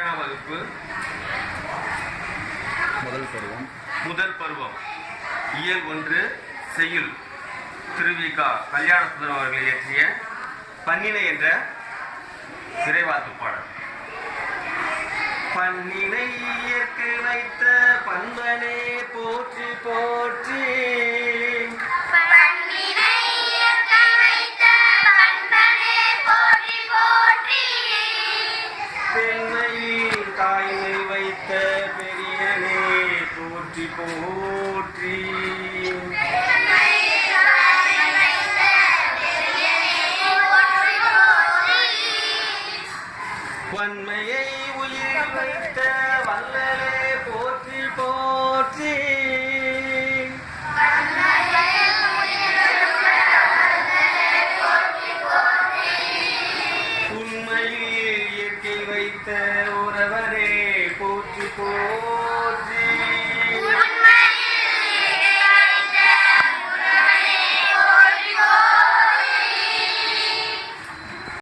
ஏழாம் வகுப்பு. முதல் பருவம். முதல் பருவம். இயல் ஒன்று செய்யுள். திருவிகா கல்யாண சுந்தரம் அவர்கள் இயற்றிய பன்னினை என்ற விரைவாழ்த்து பாடல். பன்னினை இயற்கை வைத்த பண்பனே போற்றி போற்றி பெண்மையில் தாய்மை வைத்த பெரியனே போற்றி போற்றி பெண்மையில் தாய்மை வைத்த பெரியனே போற்றி போற்றி. வன்மையை உயிர் வைத்த வல்லலே உறவரே போற்றி